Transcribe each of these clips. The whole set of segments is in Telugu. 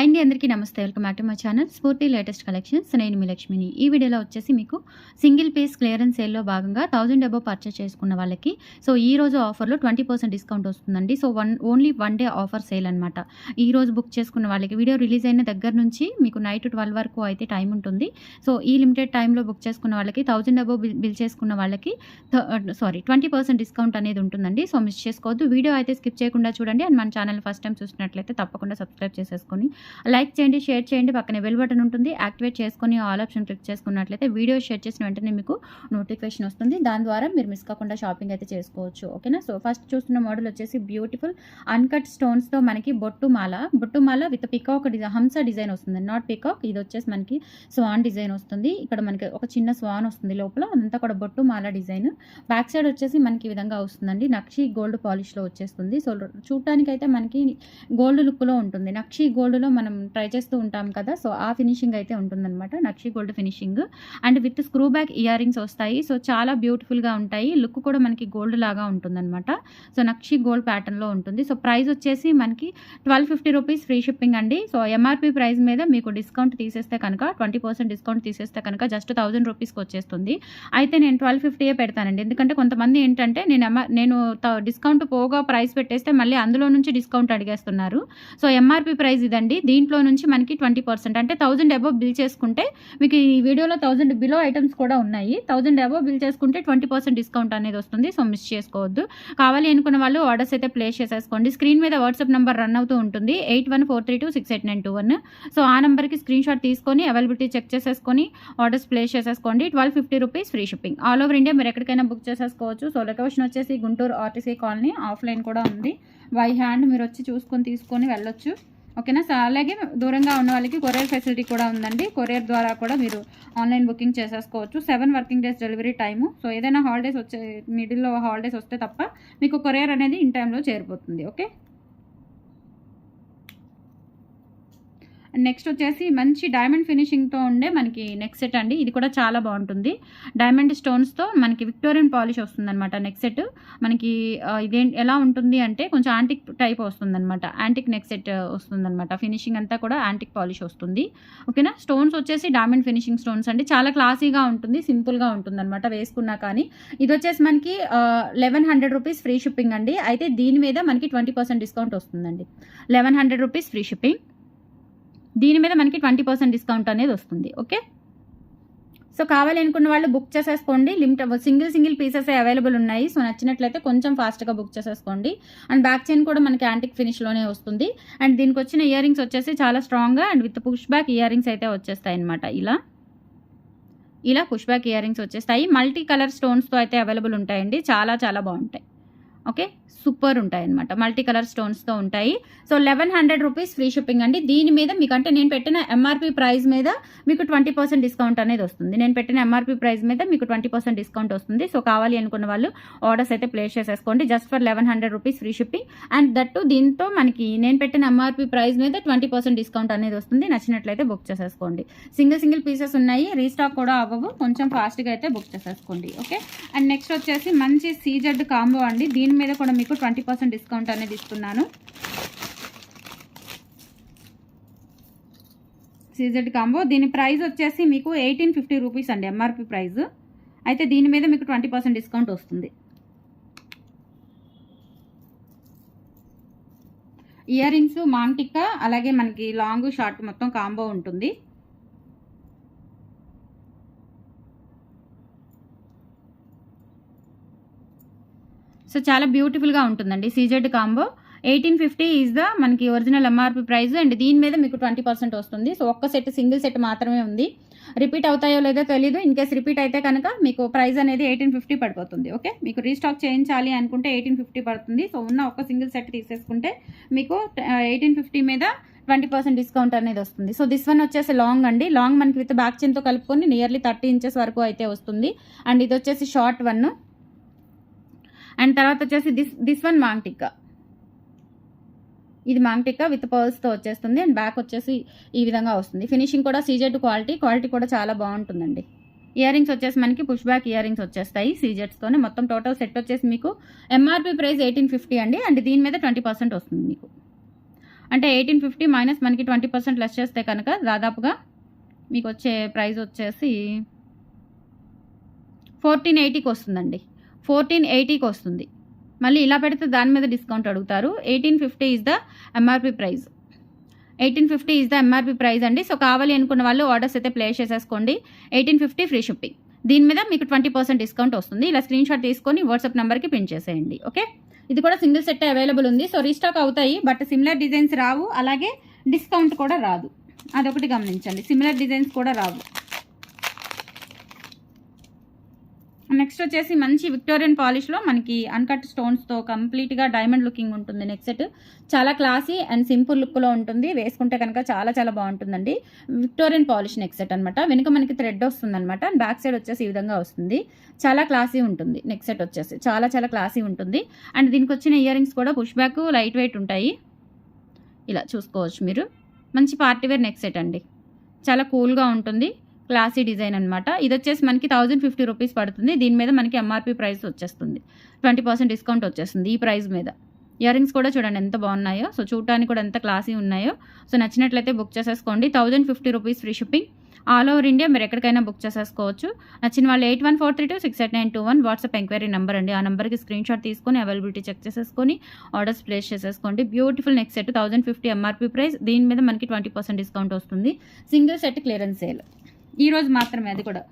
హాయ్ అండి అందరికీ నమస్తే. Welcome back to my channel Spoorthi latest collections నేను మీ లక్ష్మిని. ఈ వీడియోలో వచ్చేసి మీకు సింగిల్ పీస్ క్లియరెన్స్ సేల్లో భాగంగా థౌజండ్ అబో పర్చేస్ చేసుకున్న వాళ్ళకి సో ఈ రోజు ఆఫర్లో ట్వంటీ పర్సెంట్ డిస్కౌంట్ వస్తుందండి. So one only one day offer sale అనమాట ఈ రోజు బుక్ చేసుకున్న వాళ్ళకి వీడియో రిలీజ్ అయిన దగ్గర నుంచి మీకు నైట్ ట్వెల్వ్ వరకు అయితే టైం ఉంటుంది. సో ఈ లిమిటెడ్ టైంలో బుక్ చేసుకున్న వాళ్ళకి థౌజండ్ అబో బిల్ చేసుకున్న వాళ్ళకి సారీ ట్వంటీ పర్సెంట్ డిస్కౌంట్ అనేది ఉంటుందండి. సో మిస్ చేసుకోవద్దు. వీడియో అయితే స్కిప్ చేయకుండా చూడండి. అండ్ మన ఛానల్ ఫస్ట్ టైం చూసినట్లయితే తప్పకుండా సబ్స్క్రైబ్ చేసేసుకొని లైక్ చేయండి షేర్ చేయండి పక్కనే బెల్ బటన్ ఉంటుంది. యాక్టివేట్ చేసుకొని ఆల్ ఆప్షన్ క్లిక్ చేసుకున్నట్లయితే వీడియో షేర్ చేసిన వెంటనే మీకు నోటిఫికేషన్ వస్తుంది. దాని ద్వారా మీరు మిస్ కాకుండా షాపింగ్ అయితే చేసుకోవచ్చు. ఓకేనా? సో ఫస్ట్ చూస్తున్న మోడల్ వచ్చేసి బ్యూటిఫుల్ అన్కట్ స్టోన్స్తో మనకి బొట్టు మాల. బొట్టు మాల విత్ పికాక్ డిజైన్ హంస డిజైన్ వస్తుంది. నాట్ పికాక్ ఇది వచ్చేసి మనకి స్వాన్ డిజైన్ వస్తుంది. ఇక్కడ మనకి ఒక చిన్న స్వాన్ వస్తుంది లోపల. అదంతా కూడా బొట్టు మాల డిజైన్. బ్యాక్ సైడ్ వచ్చేసి మనకి ఈ విధంగా వస్తుందండి. నక్షి గోల్డ్ పాలిష్లో వచ్చేస్తుంది. సో చూడటానికి అయితే మనకి గోల్డ్ లుక్లో ఉంటుంది. నక్షి గోల్డ్లో మనం ట్రై చేస్తూ ఉంటాం కదా సో ఆ ఫినిషింగ్ అయితే ఉంటుందన్నమాట నక్షి gold finishing and with screw back earrings వస్తాయి సో చాలా బ్యూటిఫుల్గా ఉంటాయి. లుక్ కూడా మనకి గోల్డ్ లాగా ఉంటుందన్నమాట. సో నక్షి గోల్డ్ ప్యాటర్న్లో ఉంటుంది. సో ప్రైస్ వచ్చేసి మనకి twelve fifty rupees free shipping అండి. సో ఎంఆర్పి ప్రైస్ మీద మీకు డిస్కౌంట్ తీసేస్తే కనుక ట్వంటీ పర్సెంట్ డిస్కౌంట్ తీసేస్తే కనుక జస్ట్ థౌసండ్ రూపీస్కి వచ్చేస్తుంది. అయితే నేను ట్వెల్వ్ ఫిఫ్టీయే పెడతానండి. ఎందుకంటే కొంతమంది ఏంటంటే నేను నేను డిస్కౌంట్ పోగా ప్రైస్ పెట్టేస్తే మళ్ళీ అందులో నుంచి డిస్కౌంట్ అడిగేస్తున్నారు. సో ఎంఆర్పి ప్రైస్ ఇదండి. దీంట్లో నుంచి మనకి ట్వంటీ పర్సెంట్. అంటే థౌజండ్ అబోవ్ బిల్ చేసుకుంటే మీకు ఈ వీడియోలో థౌజండ్ బిలో ఐటమ్స్ కూడా ఉన్నాయి. థౌజండ్ అబోవ్ బిల్ చేసుకుంటే ట్వంటీ పర్సెంట్ డిస్కౌంట్ అనేది వస్తుంది. సో మిస్ చేసుకోవద్దు. కావాలి అనుకున్న వాళ్ళు ఆర్డర్స్ అయితే ప్లేస్ చేసేసుకోండి. స్క్రీన్ మీద వాట్సాప్ నెంబర్ రన్ అవుతూ ఉంటుంది. Eight one four three two six eight nine two one. So ఆ నెంబర్కి స్క్రీన్ షాట్ తీసుకొని అవైలబిలిటీ చెక్ చేసేసుకొని ఆర్డర్స్ ప్లేస్ చేసేసుకోండి. Twelve fifty rupees free shipping. All over India మీరు ఎక్కడికైనా బుక్ చేసేసుకోవచ్చు. సో లొకేషన్ వచ్చేసి గుంటూరు ఆర్టీసీ కాలనీ. ఆఫ్లైన్ కూడా ఉంది. బై హ్యాండ్ మీరు వచ్చి చూసుకొని తీసుకొని వెళ్ళొచ్చు. ఓకేనా? సార్ అలాగే దూరంగా ఉన్న వాళ్ళకి కొరియర్ ఫెసిలిటీ కూడా ఉందండి. కొరియర్ ద్వారా కూడా మీరు ఆన్లైన్ బుకింగ్ చేసేసుకోవచ్చు. Seven working days delivery time. So ఏదైనా హాలిడేస్ వచ్చే మిడిల్లో హాలిడేస్ వస్తే తప్ప మీకు కొరియర్ అనేది ఇన్ టైంలో చేరిపోతుంది. ఓకే? నెక్స్ట్ వచ్చేసి మంచి డైమండ్ ఫినిషింగ్తో ఉండే మనకి నెక్ సెట్ అండి. ఇది కూడా చాలా బాగుంటుంది. డైమండ్ స్టోన్స్తో మనకి విక్టోరియన్ పాలిష్ వస్తుందన్నమాట నెక్ సెట్ మనకి ఇదే ఎలా ఉంటుంది అంటే కొంచెం యాంటిక్ టైప్ వస్తుందన్నమాట. యాంటిక్ నెక్ సెట్ వస్తుందన్నమాట. ఫినిషింగ్ అంతా కూడా యాంటిక్ పాలిష్ వస్తుంది. ఓకేనా? స్టోన్స్ వచ్చేసి డైమండ్ ఫినిషింగ్ స్టోన్స్ అండి. చాలా క్లాసీగా ఉంటుంది సింపుల్గా ఉంటుంది అనమాట వేసుకున్నా కానీ. ఇది వచ్చేసి మనకి eleven hundred rupees free shipping అండి. అయితే దీని మీద మనకి ట్వంటీ పర్సెంట్ డిస్కౌంట్ వస్తుందండి. Eleven hundred rupees free shipping దీని మీద మనకి ట్వంటీ పర్సెంట్ డిస్కౌంట్ అనేది వస్తుంది ఓకే? సో కావాలి అనుకున్న వాళ్ళు బుక్ చేసేసుకోండి. Limit single single pieces available ఉన్నాయి. సో నచ్చినట్లయితే కొంచెం ఫాస్ట్గా బుక్ చేసేసుకోండి. అండ్ బ్యాక్ చైన్ కూడా మనకి యాంటిక్ ఫినిష్లోనే వస్తుంది. అండ్ దీనికి వచ్చిన ఇయర్ రింగ్స్ వచ్చేసి చాలా స్ట్రాంగ్గా and with push back earrings అయితే వచ్చేస్తాయి అనమాట ఇలా. ఇలా పుష్ బ్యాక్ ఇయర్ రింగ్స్ వచ్చేస్తాయి. మల్టీ కలర్ స్టోన్స్తో అయితే అవైలబుల్ ఉంటాయండి. చాలా చాలా బాగుంటాయి. ఓకే? సూపర్ ఉంటాయి అనమాట మల్టీ కలర్ స్టోన్స్తో ఉంటాయి. So eleven hundred rupees free shipping అండి. దీని మీద మీకు అంటే నేను పెట్టిన ఎంఆర్పి ప్రైస్ మీద మీకు ట్వంటీ పర్సెంట్ డిస్కౌంట్ అనేది వస్తుంది. నేను పెట్టిన ఎంఆర్పి ప్రైస్ మీద మీకు ట్వంటీ పర్సెంట్ డిస్కౌంట్ వస్తుంది. సో కావాలి అనుకున్న వాళ్ళు ఆర్డర్స్ అయితే ప్లేస్ చేసేసుకోండి. Just for eleven hundred rupees free shipping. And that దీంతో మనకి నేను పెట్టిన ఎంఆర్పి ప్రైస్ మీద ట్వంటీ పర్సెంట్ డిస్కౌంట్ అనేది వస్తుంది. నచ్చినట్లయితే బుక్ చేసేసుకోండి. సింగిల్ సింగిల్ పీసెస్ ఉన్నాయి. రీస్టాక్ కూడా అవ్వవు. కొంచెం ఫాస్ట్గా అయితే బుక్ చేసేసుకోండి. ఓకే? అండ్ నెక్స్ట్ వచ్చేసి మంచి సీజెడ్ కాంబో అండి. దీని దీని మీద కూడా మీకు ట్వంటీ పర్సెంట్ డిస్కౌంట్ అనేది ఇస్తున్నాను. సీజెడ్ కాంబో దీని ప్రైస్ వచ్చేసి మీకు ఎయిటీన్ ఫిఫ్టీ రూపీస్ అండి ఎంఆర్పి ప్రైస్. అయితే దీని మీద మీకు ట్వంటీ పర్సెంట్ డిస్కౌంట్ వస్తుంది. ఇయర్ రింగ్స్ మాంటిక్క అలాగే మనకి లాంగ్ షార్ట్ మొత్తం కాంబో ఉంటుంది. సో చాలా బ్యూటిఫుల్గా ఉంటుందండి. CZ combo eighteen fifty is the మనకి ఒరిజినల్ ఎంఆర్పి ప్రైస్ అండ్ దీని మీద మీకు ట్వంటీ పర్సెంట్ వస్తుంది. సో ఒక్క సెట్ సింగిల్ సెట్ మాత్రమే ఉంది. రిపీట్ అవుతాయో లేదో తెలీదు. ఇన్ కేస్ రిపీట్ అయితే కనుక మీకు ప్రైస్ అనేది ఎయిటీన్ ఫిఫ్టీ పడిపోతుంది. ఓకే? మీకు రీస్టాక్ చేయించాలి అనుకుంటే ఎయిటీన్ ఫిఫ్టీ పడుతుంది. సో ఉన్న ఒక సింగిల్ సెట్ తీసేసుకుంటే మీకు ఎయిటీన్ ఫిఫ్టీ మీద ట్వంటీ పర్సెంట్ డిస్కౌంట్ అనేది వస్తుంది. సో దిస్ వన్ వచ్చేసి లాంగ్ అండి. లాంగ్ మనకి విత్ బ్యాక్ చెన్తో కలుపుకొని నియర్లీ థర్టీ ఇంచెస్ వరకు అయితే వస్తుంది. అండ్ ఇది వచ్చేసి షార్ట్ వన్ అండ్ తర్వాత వచ్చేసి this this one maang tikka ఇది మాంగ్ టిక్కా విత్ పర్ల్స్తో వచ్చేస్తుంది అండ్ బ్యాక్ వచ్చేసి ఈ విధంగా వస్తుంది. ఫినిషింగ్ కూడా సీజెడ్ క్వాలిటీ క్వాలిటీ కూడా చాలా బాగుంటుందండి. ఇయర్ రింగ్స్ వచ్చేసి మనకి పుష్ బ్యాక్ ఇయర్ రింగ్స్ వచ్చేస్తాయి సీజెట్స్తోనే. మొత్తం టోటల్ సెట్ వచ్చేసి మీకు ఎంఆర్పి ప్రైస్ ఎయిటీన్ ఫిఫ్టీ అండి. అండ్ దీని మీద ట్వంటీ పర్సెంట్ వస్తుంది మీకు. అంటే ఎయిటీన్ ఫిఫ్టీ మైనస్ మనకి ట్వంటీ పర్సెంట్ లెస్ చేస్తే కనుక దాదాపుగా మీకు వచ్చే ప్రైస్ వచ్చేసి ఫోర్టీన్ ఎయిటీకి వస్తుందండి. ఫోర్టీన్ ఎయిటీకి వస్తుంది. మళ్ళీ ఇలా పెడితే దాని మీద డిస్కౌంట్ అడుగుతారు. Eighteen fifty is the MRP price eighteen fifty is the MRP price అండి. సో కావాలి అనుకున్న వాళ్ళు ఆర్డర్స్ అయితే ప్లేస్ చేసేసుకోండి. Eighteen fifty free shipping. దీని మీద మీకు ట్వంటీ పర్సెంట్ డిస్కౌంట్ వస్తుంది. ఇలా స్క్రీన్ షాట్ తీసుకొని వాట్సాప్ నెంబర్కి పిన్ చేసేయండి. ఓకే? ఇది కూడా సింగిల్ సెట్ అవైలబుల్ ఉంది. సో రీస్టాక్ అవుతాయి బట్ సిమిలర్ డిజైన్స్ రావు. అలాగే డిస్కౌంట్ కూడా రాదు. అదొకటి గమనించండి. సిమిలర్ డిజైన్స్ కూడా రావు. నెక్స్ట్ వచ్చేసి మంచి విక్టోరియన్ పాలిష్లో మనకి అన్కట్ స్టోన్స్తో కంప్లీట్గా డైమండ్ లుకింగ్ ఉంటుంది నెక్స్ట్ సెట్ చాలా క్లాసీ అండ్ సింపుల్ లుక్లో ఉంటుంది. వేసుకుంటే కనుక చాలా చాలా బాగుంటుందండి. విక్టోరియన్ పాలిష్ నెక్ సెట్ అనమాట వెనుక మనకి థ్రెడ్ వస్తుంది అనమాట అండ్ బ్యాక్ సైడ్ వచ్చేసి ఈ విధంగా వస్తుంది. చాలా క్లాసీ ఉంటుంది. నెక్ సెట్ వచ్చేసి చాలా చాలా క్లాసీ ఉంటుంది. అండ్ దీనికి వచ్చిన ఇయర్ రింగ్స్ కూడా పుష్ బ్యాక్ లైట్ వెయిట్ ఉంటాయి. ఇలా చూసుకోవచ్చు మీరు. మంచి పార్టీవేర్ నెక్ సెట్ అండి. చాలా కూల్గా ఉంటుంది. క్లాసీ డిజైన్ అనమాట ఇది వచ్చేసి మనకి థౌజండ్ ఫిఫ్టీ రూపీస్ పడుతుంది. దీని మీద మనకి ఎంఆర్పి ప్రైస్ వచ్చేస్తుంది. ట్వంటీ పర్సెంట్ డిస్కౌంట్ వచ్చేస్తుంది ఈ ప్రైస్ మీద. ఇయర్ రింగ్స్ కూడా చూడండి ఎంత బాగున్నాయో. సో చూడటానికి కూడా ఎంత క్లాసీ ఉన్నాయో. సో నచ్చినట్లయితే బుక్ చేసేసుకోండి. Thousand fifty rupees free shipping. All over India మీరు ఎక్కడికైనా బుక్ చేసేసుకోవచ్చు. నచ్చిన వాళ్ళు eight one four three two six eight nine two one WhatsApp enquiry number అండి. ఆ నెంబర్కి స్క్రీన్ షాట్ తీసుకొని అవైలబిలిటీ చెక్ చేసేసుకొని ఆర్డర్స్ ప్లేస్ చేసేసుకోండి. Beautiful next set thousand fifty MRP price. దీని మీద మనకి ట్వంటీ పర్సెంట్ డిస్కౌంట్ వస్తుంది. Single set clearance sale. ఈరోజు మాత్రమే అది కూడా.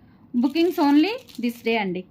బుకింగ్స్ ఓన్లీ దిస్ డే అండి.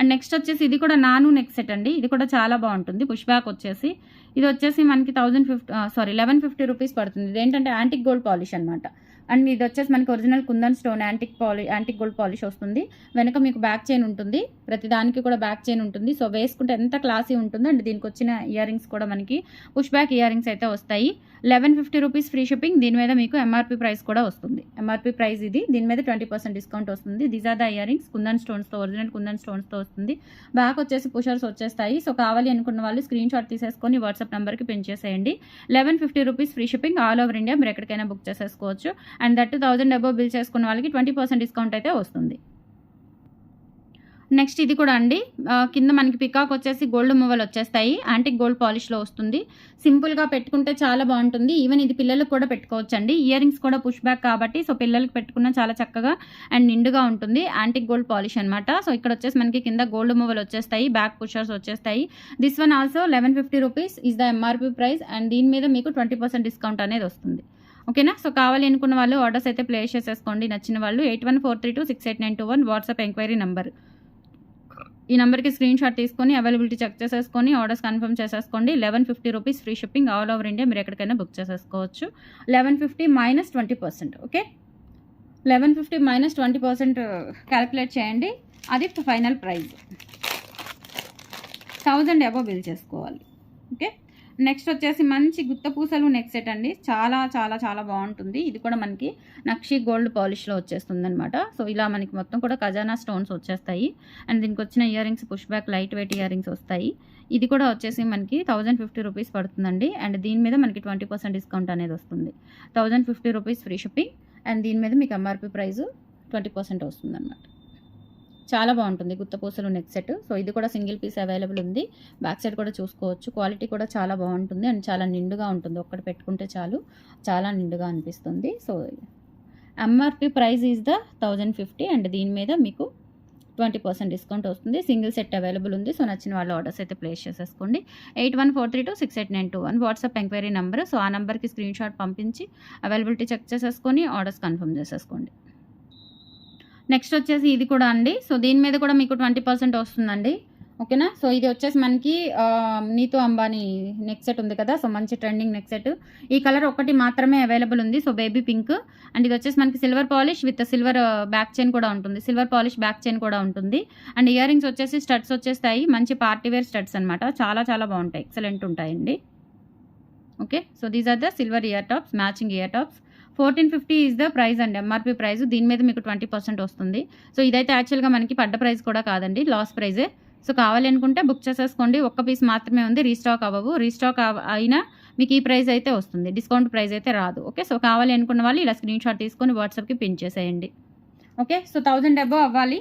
అండ్ నెక్స్ట్ వచ్చేసి ఇది కూడా నాను నెక్ సెట్ అండి. ఇది కూడా చాలా బాగుంటుంది. పుష్ బ్యాక్ వచ్చేసి. ఇది వచ్చేసి మనకి thousand fifty sorry eleven fifty rupees పడుతుంది. ఇది ఏంటంటే యాంటిక్ గోల్డ్ పాలిష్ అనమాట అండ్ ఇది వచ్చేసి మనకి ఒరిజినల్ కుందన్ స్టోన్ యాంటిక్ పాలి యాంటిక్ గోల్డ్ పాలిష్ వస్తుంది. వెనక మీకు బ్యాక్ చైన్ ఉంటుంది. ప్రతి దానికి కూడా బ్యాక్ చైన్ ఉంటుంది. సో వేసుకుంటే ఎంత క్లాసీ ఉంటుందో అండ్ దీనికి వచ్చిన ఇయర్ రింగ్స్ కూడా మనకి పుష్ బ్యాక్ ఇయర్ రింగ్స్ అయితే వస్తాయి. Eleven fifty rupees free shipping. దీని మీద మీకు ఎంఆర్పీ ప్రైస్ కూడా వస్తుంది. ఎంఆర్పీ ప్రైస్ ఇది. దీని మీద ట్వంటీ పర్సెంట్ డిస్కౌంట్ వస్తుంది. These are the earrings kundan స్టోన్స్తో ఒరిజినల్ కుందన్ స్టోన్స్తో వస్తుంది. బ్యాక్ వచ్చేసి పుషర్స్ వచ్చేస్తాయి. సో కావాలి అనుకున్న వాళ్ళు స్క్రీన్ షాట్ తీసేసుకొని వాట్సాప్ నెంబర్కి పెంచేసేయండి చేసేయండి. Eleven fifty rupees free shipping all over India మీరు ఎక్కడికైనా బుక్ చేసేసుకోవచ్చు. And that thousand above bill చేసుకున్న వాళ్ళకి ట్వంటీ పర్సెంట్ డిస్కౌంట్ అయితే వస్తుంది. నెక్స్ట్ ఇది కూడా అండి. కింద మనకి పికాక్ వచ్చేసి గోల్డ్ మూవలు వచ్చేస్తాయి. యాంటిక్ గోల్డ్ పాలిష్లో వస్తుంది. సింపుల్గా పెట్టుకుంటే చాలా బాగుంటుంది. ఈవెన్ ఇది పిల్లలకు కూడా పెట్టుకోవచ్చు అండి ఇయర్ రింగ్స్ కూడా పుష్ బ్యాక్ కాబట్టి సో పిల్లలకు పెట్టుకున్న చాలా చక్కగా అండ్ నిండుగా ఉంటుంది. యాంటిక్ గోల్డ్ పాలిష్ అనమాట సో ఇక్కడ వచ్చేసి మనకి కింద గోల్డ్ మూవలు వచ్చేస్తాయి. బ్యాక్ పుషర్స్ వచ్చేస్తాయి. This one also eleven fifty rupees is the MRP price and దీని మీద మీకు ట్వంటీ పర్సెంట్ డిస్కౌంట్ అనేది వస్తుంది. ఓకేనా? సో కావాలి అనుకున్న వాళ్ళు ఆర్డర్స్ అయితే ప్లేస్ చేసేసుకోండి. నచ్చిన వాళ్ళు eight one four three two six eight nine two one WhatsApp enquiry number. ఈ నెంబర్కి స్క్రీన్ షాట్ తీసుకొని అవైలబిలిటీ చెక్ చేసేసుకొని ఆర్డర్స్ కన్ఫర్మ్ చేసేసుకోండి. Eleven fifty rupees free shipping all over India మీరు ఎక్కడికైనా బుక్ చేసేసుకోవచ్చు. Eleven fifty minus twenty percent okay? Eleven fifty minus twenty percent calculate చేయండి. అది final price. Thousand above bill చేసుకోవాలి ఓకే? నెక్స్ట్ వచ్చేసి మంచి గుత్త పూసలు నెక్ సెట్ అండి. చాలా చాలా చాలా బాగుంటుంది. ఇది కూడా మనకి నక్షి గోల్డ్ పాలిష్లో వచ్చేస్తుంది అనమాట సో ఇలా మనకి మొత్తం కూడా ఖజానా స్టోన్స్ వచ్చేస్తాయి. అండ్ దీనికి వచ్చిన earrings push back light weight earrings వస్తాయి. ఇది కూడా వచ్చేసి మనకి థౌజండ్ ఫిఫ్టీ రూపీస్ పడుతుందండి. అండ్ దీని మీద మనకి ట్వంటీ పర్సెంట్ డిస్కౌంట్ అనేది వస్తుంది. Thousand fifty rupees free shipping. And దీని మీద మీకు ఎంఆర్పి ప్రైస్ ట్వంటీ పర్సెంట్ వస్తుంది అన్నమాట చాలా బాగుంటుంది గుత్తపూసలు నెక్ సెట్ సో ఇది కూడా సింగిల్ పీస్ అవైలబుల్ ఉంది. బ్యాక్ సైడ్ కూడా చూసుకోవచ్చు. క్వాలిటీ కూడా చాలా బాగుంటుంది అండ్ చాలా నిండుగా ఉంటుంది. ఒక్కటి పెట్టుకుంటే చాలు. చాలా నిండుగా అనిపిస్తుంది. So MRP price is the thousand fifty and దీని మీద మీకు ట్వంటీ పర్సెంట్ డిస్కౌంట్ వస్తుంది. సింగిల్ సెట్ అవైలబుల్ ఉంది. సో నచ్చిన వాళ్ళ ఆర్డర్స్ అయితే ప్లేస్ చేసేసుకోండి. Eight one four three two six eight nine two one WhatsApp enquiry number so ఆ నెంబర్కి స్క్రీన్ షాట్ పంపించి అవైలబిలిటీ చెక్ చేసేసుకొని ఆర్డర్స్ కన్ఫర్మ్ చేసేసుకోండి. నెక్స్ట్ వచ్చేసి ఇది కూడా అండి. సో దీని మీద కూడా మీకు ట్వంటీ పర్సెంట్ వస్తుందండి. ఓకేనా? సో ఇది వచ్చేసి మనకి నీతో అంబానీ నెక్ సెట్ ఉంది కదా? సో మంచి ట్రెండింగ్ నెక్ సెట్. ఈ కలర్ ఒకటి మాత్రమే అవైలబుల్ ఉంది. So baby pink. అండ్ ఇది వచ్చేసి మనకి silver polish with silver back chain కూడా ఉంటుంది. సిల్వర్ పాలిష్ బ్యాక్ చైన్ కూడా ఉంటుంది. అండ్ ఇయర్ రింగ్స్ వచ్చేసి స్టడ్స్ వచ్చేస్తాయి. మంచి పార్టీ వేర్ స్టడ్స్ అనమాట చాలా చాలా బాగుంటాయి. ఎక్సలెంట్ ఉంటాయండి. Okay? So these are the silver ear tops matching ear tops. Fourteen fifty is the price అండి ఎంఆర్పి ప్రైస్ దీని మీద మీకు ట్వంటీ పర్సెంట్ వస్తుంది. సో ఇదైతే యాక్చువల్గా మనకి పడ్డ ప్రైస్ కూడా కాదండి లాస్ ప్రైజే సో కావాలి అనుకుంటే బుక్ చేసేసుకోండి. ఒక్క పీస్ మాత్రమే ఉంది రీస్టాక్ అవ్వవు. రీస్టాక్ అయినా మీకు ఈ ప్రైస్ అయితే వస్తుంది. డిస్కౌంట్ ప్రైస్ అయితే రాదు. ఓకే సో కావాలి అనుకున్న వాళ్ళు ఇలా స్క్రీన్ షాట్ తీసుకొని వాట్సాప్కి పిన్ చేసేయండి. ఓకే సో థౌజండ్ అబవ్ అవ్వాలి.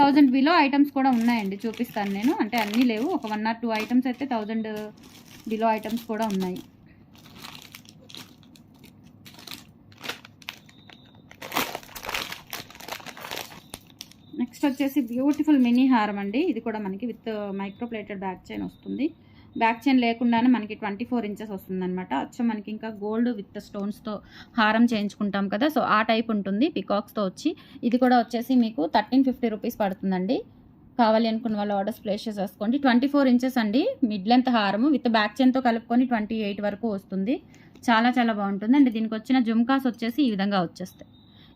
థౌజండ్ బిలో ఐటమ్స్ కూడా ఉన్నాయండి చూపిస్తాను నేను. అంటే అన్నీ లేవు. ఒక వన్ ఆర్ టూ ఐటమ్స్ అయితే థౌజండ్ బిలో ఐటమ్స్ కూడా ఉన్నాయి. నెక్స్ట్ వచ్చేసి బ్యూటిఫుల్ మినీ హారం అండి. ఇది కూడా మనకి with micro plated back chain వస్తుంది. బ్యాక్ చైన్ లేకుండానే మనకి ట్వంటీ ఫోర్ ఇంచెస్ వస్తుందనమాట వచ్చి మనకి ఇంకా గోల్డ్ విత్ స్టోన్స్తో హారం చేయించుకుంటాం కదా. సో ఆ టైప్ ఉంటుంది పికాక్స్తో వచ్చి. ఇది కూడా వచ్చేసి మీకు థర్టీన్ ఫిఫ్టీ రూపీస్ పడుతుందండి. కావాలి అనుకున్న వాళ్ళు ఆర్డర్స్ ప్లేస్ చేసేసుకోండి ట్వంటీ ఫోర్ ఇంచెస్ అండి. మిడ్ లెంత్ హారము. విత్ బ్యాక్ చైన్తో కలుపుకొని ట్వంటీ ఎయిట్ వరకు వస్తుంది. చాలా చాలా బాగుంటుంది. అండ్ దీనికి వచ్చిన జుమ్కాస్ వచ్చేసి ఈ విధంగా వచ్చేస్తాయి.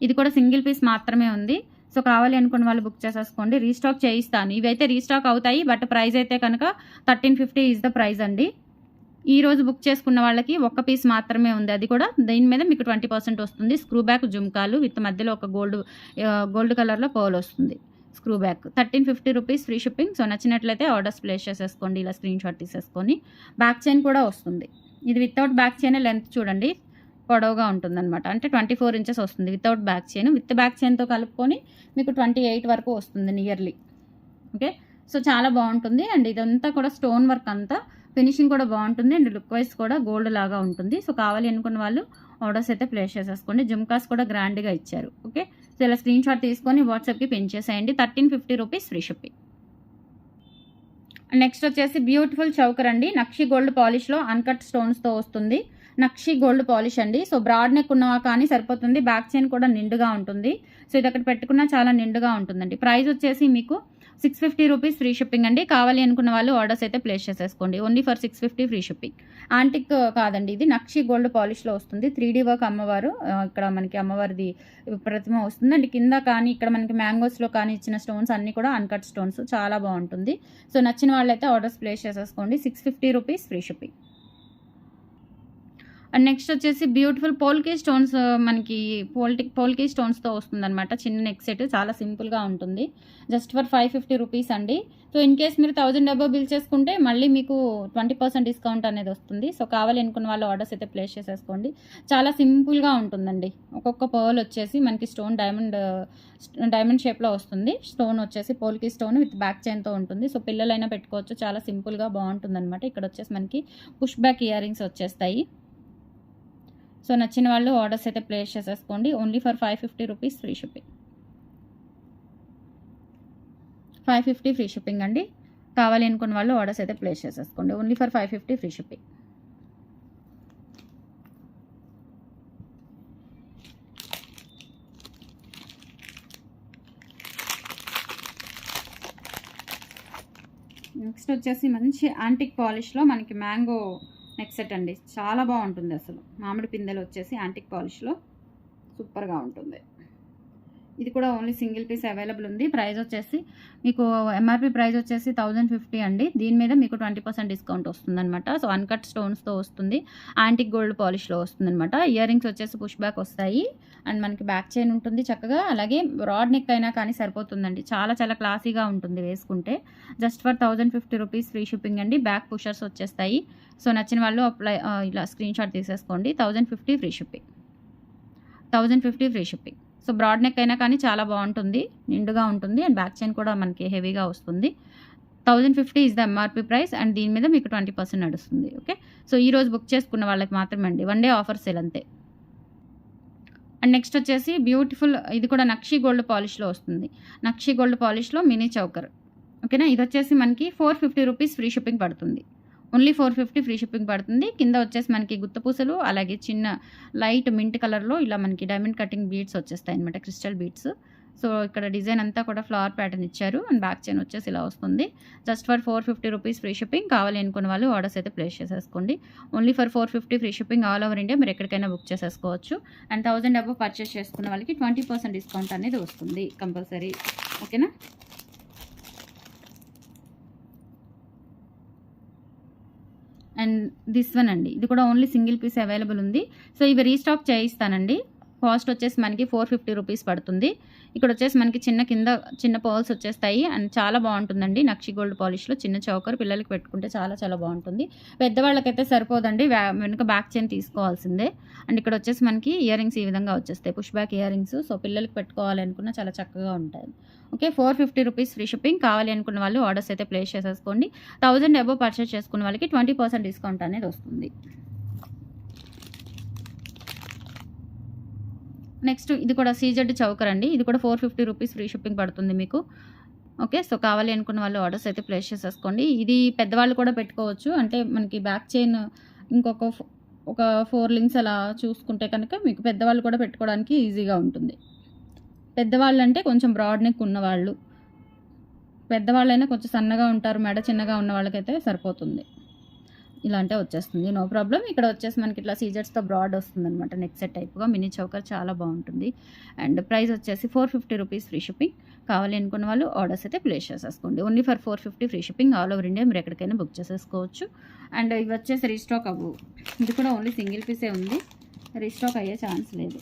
ఇది కూడా సింగిల్ పీస్ మాత్రమే ఉంది. సో కావాలి అనుకున్న వాళ్ళు బుక్ చేసేసుకోండి. రీస్టాక్ చేయిస్తాను. ఇవైతే రీస్టాక్ అవుతాయి బట్ ప్రైస్ అయితే కనుక thirteen fifty is the price అండి. ఈరోజు బుక్ చేసుకున్న వాళ్ళకి ఒక్క పీస్ మాత్రమే ఉంది. అది కూడా దీని మీద మీకు ట్వంటీ పర్సెంట్ వస్తుంది. స్క్రూ బ్యాక్ జుమ్కాలు విత్ మధ్యలో ఒక గోల్డ్ గోల్డ్ కలర్లో పర్ల్ వస్తుంది screw back. Thirteen fifty rupees free shipping. So నచ్చినట్లయితే ఆర్డర్స్ ప్లేస్ చేసేసుకోండి. ఇలా స్క్రీన్ షాట్ తీసేసుకొని. బ్యాక్ చైన్ కూడా వస్తుంది. ఇది వితౌట్ బ్యాక్ చైన్ లెంత్ చూడండి. పొడవుగా ఉంటుందన్నమాట. అంటే ట్వంటీ ఫోర్ ఇంచెస్ వస్తుంది without back chain. With back చైన్తో కలుపుకొని మీకు ట్వంటీ ఎయిట్ వరకు వస్తుంది నియర్లీ. ఓకే? సో చాలా బాగుంటుంది. అండ్ ఇదంతా కూడా స్టోన్ వర్క్ అంతా ఫినిషింగ్ కూడా బాగుంటుంది. అండ్ లుక్ వైజ్ కూడా గోల్డ్ లాగా ఉంటుంది. సో కావాలి అనుకున్న వాళ్ళు ఆర్డర్స్ అయితే ప్లేస్ చేసేసుకోండి. జుమ్కాస్ కూడా గ్రాండ్గా ఇచ్చారు. ఓకే? సో ఇలా స్క్రీన్ షాట్ తీసుకొని వాట్సాప్కి పిన్ చేసేయండి. Thirteen fifty rupees free shipping. Next వచ్చేసి బ్యూటిఫుల్ చౌకర్ అండి నక్షి గోల్డ్ పాలిష్లో అన్కట్ స్టోన్స్తో వస్తుంది. నక్షి గోల్డ్ పాలిష్ అండి. సో బ్రాడ్ నెక్ ఉన్నవా కానీ సరిపోతుంది. బ్యాక్ చైన్ కూడా నిండుగా ఉంటుంది. సో ఇది అక్కడ పెట్టుకున్నా చాలా నిండుగా ఉంటుందండి. ప్రైస్ వచ్చేసి మీకు six fifty rupees free shipping అండి. కావాలి అనుకున్న వాళ్ళు ఆర్డర్స్ అయితే ప్లేస్ చేసేసుకోండి. Only for six fifty free shipping. Antique కాదండి ఇది. నక్షి గోల్డ్ పాలిష్లో వస్తుంది. త్రీ వర్క్ అమ్మవారు ఇక్కడ మనకి అమ్మవారిది ప్రతిమ వస్తుంది. అండ్ కింద కానీ ఇక్కడ మనకి మ్యాంగోస్లో కానీ ఇచ్చిన స్టోన్స్ అన్నీ కూడా అన్కట్ స్టోన్స్. చాలా బాగుంటుంది. సో నచ్చిన వాళ్ళైతే ఆర్డర్స్ ప్లేస్ చేసేసుకోండి. Six fifty rupees free shipping. And next వచ్చేసి బ్యూటిఫుల్ పోల్కే స్టోన్స్ మనకి పోల్టిక్ పోల్కే స్టోన్స్తో వస్తుందన్నమాట. చిన్న నెక్ సెట్ చాలా సింపుల్గా ఉంటుంది. Just for five fifty rupees అండి. సో ఇన్ కేస్ మీరు థౌజండ్ అబో బిల్ చేసుకుంటే మళ్ళీ మీకు ట్వంటీ పర్సెంట్ డిస్కౌంట్ అనేది వస్తుంది. సో కావాలి అనుకున్న వాళ్ళు ఆర్డర్స్ అయితే ప్లేస్ చేసేసుకోండి. చాలా సింపుల్గా ఉంటుందండి. ఒక్కొక్క పర్ల్ వచ్చేసి మనకి స్టోన్ డైమండ్ డైమండ్ షేప్లో వస్తుంది. స్టోన్ వచ్చేసి పోల్కి స్టోన్ విత్ బ్యాక్ చైన్తో ఉంటుంది. సో పిల్లలైనా పెట్టుకోవచ్చు. చాలా సింపుల్గా బాగుంటుంది అనమాట ఇక్కడ వచ్చేసి మనకి పుష్ బ్యాక్ ఇయర్ రింగ్స్ వచ్చేస్తాయి. సో నచ్చిన వాళ్ళు ఆర్డర్స్ అయితే ప్లేస్ చేసేసుకోండి. Only for five fifty rupees free shipping five fifty free shipping అండి. కావాలి అనుకున్న వాళ్ళు ఆర్డర్స్ అయితే ప్లేస్ చేసేసుకోండి. Only for five fifty free shipping next వచ్చేసి మంచి యాంటిక్ పాలిష్లో మనకి మ్యాంగో నెక్ సెట్ అండి. చాలా బాగుంటుంది అసలు. మామిడి పిందెలు వచ్చేసి యాంటిక్ పాలిష్లో సూపర్గా ఉంటుంది. ఇది కూడా ఓన్లీ సింగిల్ పీస్ అవైలబుల్ ఉంది. ప్రైస్ వచ్చేసి మీకు ఎంఆర్పి ప్రైస్ వచ్చేసి థౌజండ్ ఫిఫ్టీ అండి. దీని మీద మీకు ట్వంటీ పర్సెంట్ డిస్కౌంట్ వస్తుందన్నమాట. సో అన్కట్ స్టోన్స్తో వస్తుంది. యాంటిక్ గోల్డ్ పాలిష్లో వస్తుందన్నమాట. ఇయర్ రింగ్స్ వచ్చేసి పుష్ బ్యాక్ వస్తాయి. అండ్ మనకి బ్యాక్ చైన్ ఉంటుంది చక్కగా. అలాగే రాడ్ నెక్ అయినా కానీ సరిపోతుందండి. చాలా చాలా క్లాసీగా ఉంటుంది వేసుకుంటే. Just for thousand fifty rupees free shipping అండి. బ్యాక్ పుషర్స్ వచ్చేస్తాయి. సో నచ్చిన వాళ్ళు అప్లై ఇలా స్క్రీన్ షాట్ తీసేసుకోండి. Thousand fifty free shipping thousand fifty free shipping so broad neck అయినా కానీ చాలా బాగుంటుంది. నిండుగా ఉంటుంది అండ్ బ్యాక్ చైన్ కూడా మనకి హెవీగా వస్తుంది. Thousand fifty is the MRP price and దీని మీద మీకు ట్వంటీ పర్సెంట్ నడుస్తుంది. ఓకే? సో ఈ రోజు బుక్ చేసుకున్న వాళ్ళకి మాత్రమే అండి. వన్ డే ఆఫర్ సేల్ అంతే. అండ్ నెక్స్ట్ వచ్చేసి బ్యూటిఫుల్ ఇది కూడా నక్షి గోల్డ్ పాలిష్లో వస్తుంది. నక్షి గోల్డ్ పాలిష్లో మినీ చౌకర్. ఓకేనా? ఇది వచ్చేసి మనకి four fifty rupees free shipping పడుతుంది. Only four fifty free shipping పడుతుంది. కింద వచ్చేసి మనకి గుత్తపూసలు అలాగే చిన్న లైట్ మింట్ కలర్లో ఇలా మనకి డైమండ్ కటింగ్ బీడ్స్ వచ్చేస్తాయి అనమాట క్రిస్టల్ బీడ్స్. సో ఇక్కడ డిజైన్ అంతా కూడా ఫ్లవర్ ప్యాటర్న్ ఇచ్చారు. అండ్ బ్యాక్ చైన్ వచ్చేసి ఇలా వస్తుంది. Just for four fifty rupees free shipping. కావాలి అనుకున్న వాళ్ళు ఆర్డర్స్ అయితే ప్లేస్ చేసేసుకోండి. Only for four fifty free shipping all over India మీరు ఎక్కడికైనా బుక్ చేసేసుకోవచ్చు. అండ్ థౌసండ్ అబవ్ పర్చేస్ చేసుకున్న వాళ్ళకి ట్వంటీ పర్సెంట్ డిస్కౌంట్ అనేది వస్తుంది కంపల్సరీ. ఓకేనా? అండ్ దిస్ వన్ అండి. ఇది కూడా ఓన్లీ సింగిల్ పీస్ అవైలబుల్ ఉంది. సో ఇవి రీస్టాక్ చేయిస్తానండి. కాస్ట్ వచ్చేసి మనకి ఫోర్ ఫిఫ్టీ రూపీస్ పడుతుంది. ఇక్కడ వచ్చేసి మనకి చిన్న కింద చిన్న పర్ల్స్ వచ్చేస్తాయి. అండ్ చాలా బాగుంటుందండి. నక్షి గోల్డ్ పాలిష్లో చిన్న చౌకర్ పిల్లలకి పెట్టుకుంటే చాలా చాలా బాగుంటుంది. పెద్దవాళ్ళకైతే సరిపోదండి. వెనుక బ్యాక్ చైన్ తీసుకోవాల్సిందే. అండ్ ఇక్కడ వచ్చేసి మనకి ఇయర్ రింగ్స్ ఈ విధంగా వచ్చేస్తాయి. Push back earrings. సో పిల్లలకి పెట్టుకోవాలనుకున్న చాలా చక్కగా ఉంటాయి. Okay four fifty rupees free shipping. కావాలి అనుకున్న వాళ్ళు ఆర్డర్స్ అయితే ప్లేస్ చేసేసుకోండి. థౌజండ్ అబో పర్చేస్ చేసుకున్న వాళ్ళకి ట్వంటీ పర్సెంట్ డిస్కౌంట్ అనేది వస్తుంది. నెక్స్ట్ ఇది కూడా సీజెడ్ చౌకర్ అండి. ఇది కూడా four fifty rupees free shipping పడుతుంది మీకు. ఓకే సో కావాలి అనుకున్న వాళ్ళు ఆర్డర్స్ అయితే ప్లేస్ చేసేసుకోండి. ఇది పెద్దవాళ్ళు కూడా పెట్టుకోవచ్చు. అంటే మనకి బ్యాక్ చైన్ ఇంకొక ఫో- ఒక ఫోర్ లింక్స్ అలా చూసుకుంటే కనుక మీకు పెద్దవాళ్ళు కూడా పెట్టుకోవడానికి ఈజీగా ఉంటుంది. పెద్దవాళ్ళు అంటే కొంచెం బ్రాడ్ నెక్ ఉన్నవాళ్ళు. పెద్దవాళ్ళైనా కొంచెం సన్నగా ఉంటారు మెడ చిన్నగా ఉన్న వాళ్ళకైతే సరిపోతుంది. ఇలా అంటే వచ్చేస్తుంది. నో ప్రాబ్లం ఇక్కడ వచ్చేసి మనకి ఇట్లా సీజర్స్తో బ్రాడ్ వస్తుంది అనమాట నెక్ సెట్ టైప్గా. మినీ చౌకర్ చాలా బాగుంటుంది. అండ్ ప్రైస్ వచ్చేసి four fifty rupees free shipping. కావాలి అనుకున్న వాళ్ళు ఆర్డర్స్ అయితే ప్లేస్ చేసేసుకోండి. Only for four fifty free shipping all over India మీరు ఎక్కడికైనా బుక్ చేసేసుకోవచ్చు. అండ్ ఇవి వచ్చేసి రీస్టాక్ అవ్వు. ఇది కూడా ఓన్లీ సింగిల్ పీసే ఉంది. రీస్టాక్ అయ్యే ఛాన్స్ లేదు.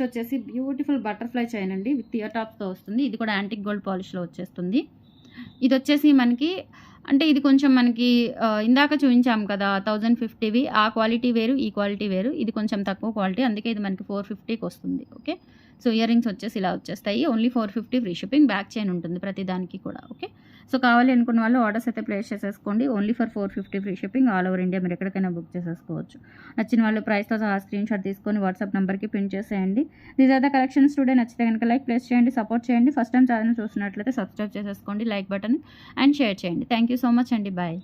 నెక్స్ట్ వచ్చేసి బ్యూటిఫుల్ బటర్ఫ్లై చైన్ అండి విత్ ఇయర్ టాప్స్తో వస్తుంది. ఇది కూడా యాంటిక్ గోల్డ్ పాలిష్లో వచ్చేస్తుంది. ఇది వచ్చేసి మనకి అంటే ఇది కొంచెం మనకి ఇందాక చూపించాం కదా థౌజండ్ ఫిఫ్టీవి. ఆ క్వాలిటీ వేరు ఈ క్వాలిటీ వేరు. ఇది కొంచెం తక్కువ క్వాలిటీ అందుకే ఇది మనకి ఫోర్ ఫిఫ్టీకి వస్తుంది. ఓకే? సో ఇయర్ రింగ్స్ వచ్చేసి ఇలా వచ్చేస్తాయి. Only four fifty free shipping back chain ఉంటుంది ప్రతి దానికి కూడా. ఓకే సో కావాలి అనుకున్న వాళ్ళు ఆర్డర్స్ అయితే ప్లేస్ చేసేసుకోండి. Only for four fifty free shipping all over India మీరు ఎక్కడికైనా బుక్ చేసేసుకోవచ్చు. నచ్చిన వాళ్ళు ప్రైస్తో సహా స్క్రీన్ షాట్ తీసుకొని వాట్సాప్ నెంబర్కి పిన్ చేసేయండి. These are the collections today నచ్చితే కనుక లైక్ ప్లేస్ చేయండి సపోర్ట్ చేయండి. ఫస్ట్ టైం ఛానల్ చూసినట్లయితే సబ్స్క్రైబ్ చేసేసుకోండి లైక్ బటన్ అండ్ షేర్ చేయండి. థ్యాంక్ యూ సో మచ్ అండి. బాయ్